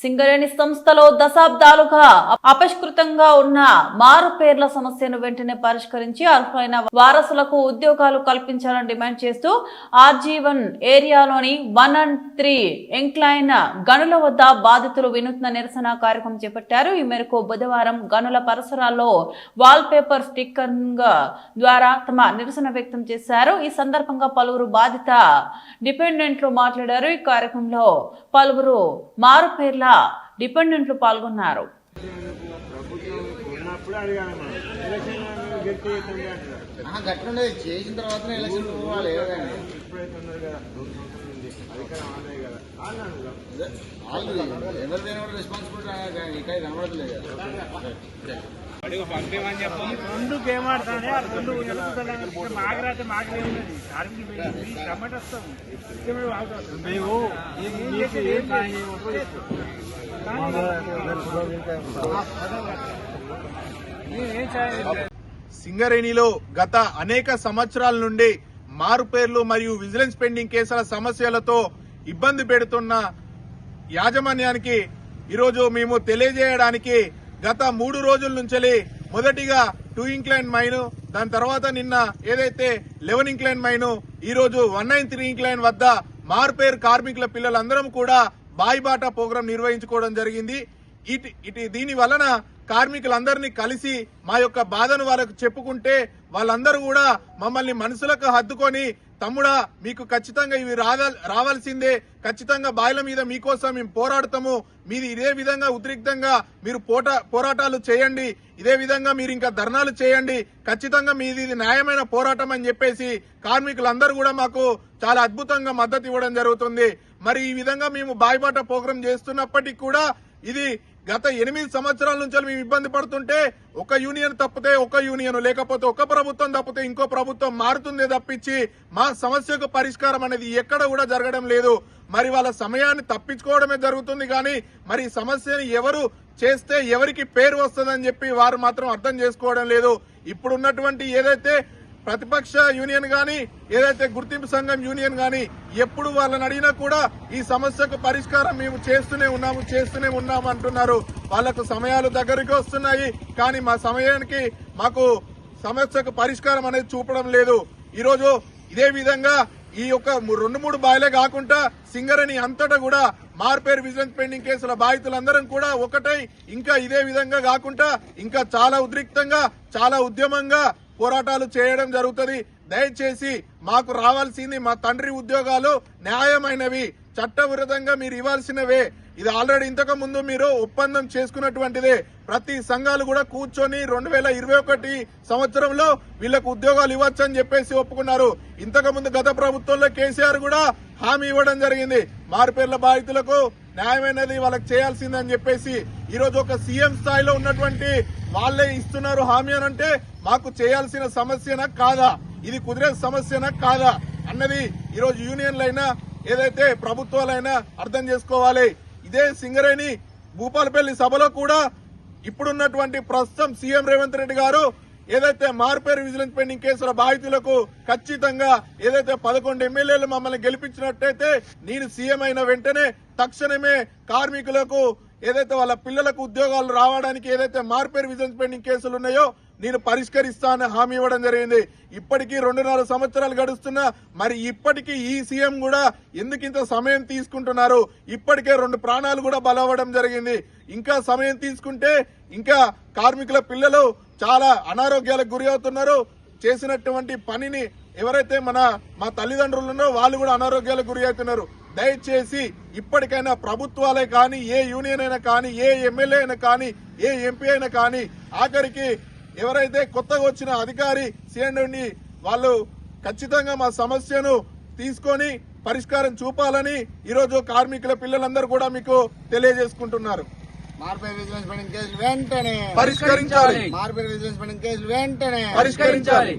సింగరేణి సంస్థలో దశాబ్దాలుగా అపష్కృతంగా ఉన్న మారు పేర్ల సమస్యను వెంటనే పరిష్కరించి అర్హులైన వారసులకు ఉద్యోగాలు కల్పించాలని డిమాండ్ చేస్తూ ఆర్జీవన్ ఏరియాలోని వన్ అండ్ త్రీ ఎంక్లైన్ గనుల వద్ద బాధితులు వినూత్న నిరసన కార్యక్రమం చేపట్టారు. ఈ మేరకు బుధవారం గనుల పరిసరాల్లో వాల్ పేపర్ స్టిక్కరింగ్ ద్వారా తమ నిరసన వ్యక్తం చేశారు. ఈ సందర్భంగా పలువురు బాధిత డిపెండెంట్లు మాట్లాడారు. ఈ కార్యక్రమంలో పలువురు మారు పేర్ల డిపెండెంట్లు పాల్గొన్నారు. చేసిన పోవాలి రెస్పాన్సిబిలిటీ రెండు గేమ్ ఆడతానే ఆ రెండు మాగరాతే టమాటా వస్తాం మేము సింగరేణిలో గత అనేక సంవత్సరాల నుండి మారుపేర్లు మరియు విజిలెన్స్ పెండింగ్ కేసుల సమస్యలతో ఇబ్బంది పెడుతున్న యాజమాన్యానికి ఈరోజు మేము తెలియజేయడానికి గత మూడు రోజుల నుంచి మొదటిగా టూ ఇంక్లైన్ మైను దాని తర్వాత నిన్న ఏదైతే లెవెన్ ఇంక్లైన్ మైను ఈ రోజు వన్ నైన్ త్రీ ఇంక్లైన్ వద్ద మార్పేరు కార్మికుల పిల్లలందరం కూడా బాయిబాటా ప్రోగ్రాం నిర్వహించుకోవడం జరిగింది. ఇటు ఇటు దీని వలన కార్మికులందరినీ కలిసి మా యొక్క బాధను వాళ్ళకు చెప్పుకుంటే వాళ్ళందరూ కూడా మమ్మల్ని మనసులకు హద్దుకొని తమ్ముడా మీకు ఖచ్చితంగా ఇవి రావాల్సిందే. ఖచ్చితంగా బాయిల మీద మీకోసం మేము పోరాడతాము. మీది ఇదే విధంగా ఉద్రిక్తంగా మీరు పోట పోరాటాలు చేయండి. ఇదే విధంగా మీరు ఇంకా ధర్నాలు చేయండి. ఖచ్చితంగా మీది ఇది న్యాయమైన పోరాటం అని చెప్పేసి కార్మికులందరూ కూడా మాకు చాలా అద్భుతంగా మద్దతు ఇవ్వడం జరుగుతుంది. మరి ఈ విధంగా మేము బాయిబాట ప్రోగ్రాం చేస్తున్నప్పటికీ కూడా ఇది గత ఎనిమిది సంవత్సరాల నుంచి మేము ఇబ్బంది పడుతుంటే ఒక యూనియన్ తప్పితే ఒక యూనియన్ లేకపోతే ఒక ప్రభుత్వం తప్పితే ఇంకో ప్రభుత్వం మారుతుందే తప్పించి మా సమస్యకు పరిష్కారం అనేది ఎక్కడ కూడా జరగడం లేదు. మరి వాళ్ళ సమయాన్ని తప్పించుకోవడమే జరుగుతుంది కానీ మరి సమస్యని ఎవరు చేస్తే ఎవరికి పేరు వస్తుందని చెప్పి వారు మాత్రం అర్థం చేసుకోవడం లేదు. ఇప్పుడున్నటువంటి ఏదైతే ప్రతిపక్ష యూనియన్ గాని ఏదైతే గుర్తింపు సంఘం యూనియన్ గాని ఎప్పుడు వాళ్ళని అడిగినా కూడా ఈ సమస్యకు పరిష్కారం మేము చేస్తూనే ఉన్నాము చేస్తూనే ఉన్నాము అంటున్నారు. వాళ్ళకు సమయాలు దగ్గరికి వస్తున్నాయి. కానీ మా సమయానికి మాకు సమస్యకు పరిష్కారం అనేది చూపడం లేదు. ఈరోజు ఇదే విధంగా ఈ యొక్క రెండు మూడు బాయిలే కాకుండా సింగరేణి అంతటా కూడా మార్పేరు విజిలెన్స్ పెండింగ్ కేసుల బాధితులందరం కూడా ఒకటై ఇంకా ఇదే విధంగా కాకుండా ఇంకా చాలా ఉద్రిక్తంగా చాలా ఉద్యమంగా పోరాటాలు చేయడం జరుగుతుంది. దయచేసి మాకు రావాల్సింది మా తండ్రి ఉద్యోగాలు న్యాయమైనవి. చట్టవిరుద్ధంగా మీరు ఇవ్వాల్సినవే. ఇది ఆల్రెడీ ఇంతకు ముందు మీరు ఒప్పందం చేసుకున్నటువంటిదే. ప్రతి సంఘాలు కూడా కూర్చొని రెండు వేల ఇరవై ఒకటి సంవత్సరంలో వీళ్ళకు ఉద్యోగాలు ఇవ్వచ్చు అని చెప్పేసి ఒప్పుకున్నారు. ఇంతకు ముందు గత ప్రభుత్వంలో కేసీఆర్ కూడా హామీ ఇవ్వడం జరిగింది. మారుపేర్ల బాధితులకు న్యాయమైనది వాళ్ళకి చేయాల్సిందని చెప్పేసి ఈరోజు ఒక సీఎం స్థాయిలో ఉన్నటువంటి వాళ్ళే ఇస్తున్నారు హామీ అని అంటే మాకు చేయాల్సిన సమస్యనా కాదా? ఇది కుదిరే సమస్యనా కాదా? అన్నది ఈరోజు యూనియన్లైనా ఏదైతే ప్రభుత్వాలైనా అర్థం చేసుకోవాలి. ఇదే సింగరేణి భూపాలపల్లి సభలో కూడా ఇప్పుడున్నటువంటి ప్రస్తుతం సీఎం రేవంత్ రెడ్డి గారు ఏదైతే మార్పేరు విజిలెన్స్ పెండింగ్ కేసుల బాధితులకు ఖచ్చితంగా ఏదైతే పదకొండు ఎమ్మెల్యేలు మమ్మల్ని గెలిపించినట్టయితే నేను సీఎం అయిన వెంటనే తక్షణమే కార్మికులకు ఏదైతే వాళ్ళ పిల్లలకు ఉద్యోగాలు రావడానికి ఏదైతే మార్పేరు విజిలెన్స్ పెండింగ్ కేసులు ఉన్నాయో నేను పరిష్కరిస్తానని హామీ ఇవ్వడం జరిగింది. ఇప్పటికీ రెండున్నర సంవత్సరాలు గడుస్తున్నా మరి ఇప్పటికీ ఈ సీఎం కూడా ఎందుకు ఇంత సమయం తీసుకుంటున్నారు? ఇప్పటికే రెండు ప్రాణాలు కూడా బలవడం జరిగింది. ఇంకా సమయం తీసుకుంటే ఇంకా కార్మికుల పిల్లలు చాలా అనారోగ్యాలకు గురి అవుతున్నారు. చేసినటువంటి పనిని ఎవరైతే మన మా తల్లిదండ్రులు ఉన్నారో వాళ్ళు కూడా అనారోగ్యాలకు గురి అవుతున్నారు. దయచేసి ఇప్పటికైనా ప్రభుత్వాలే కానీ ఏ యూనియన్ అయినా కానీ ఏ ఎమ్మెల్యే అయినా కానీ ఏ ఎంపీ అయినా కానీ ఆఖరికి ఎవరైతే కొత్తగా వచ్చిన అధికారి సీఎండి వాళ్ళు ఖచ్చితంగా మా సమస్యను తీసుకొని పరిష్కారం చూపాలని ఈరోజు కార్మికుల పిల్లలందరూ కూడా మీకు తెలియజేసుకుంటున్నారు. వెంటనే పరిష్కరించాలి. వెంటనే పరిష్కరించాలి.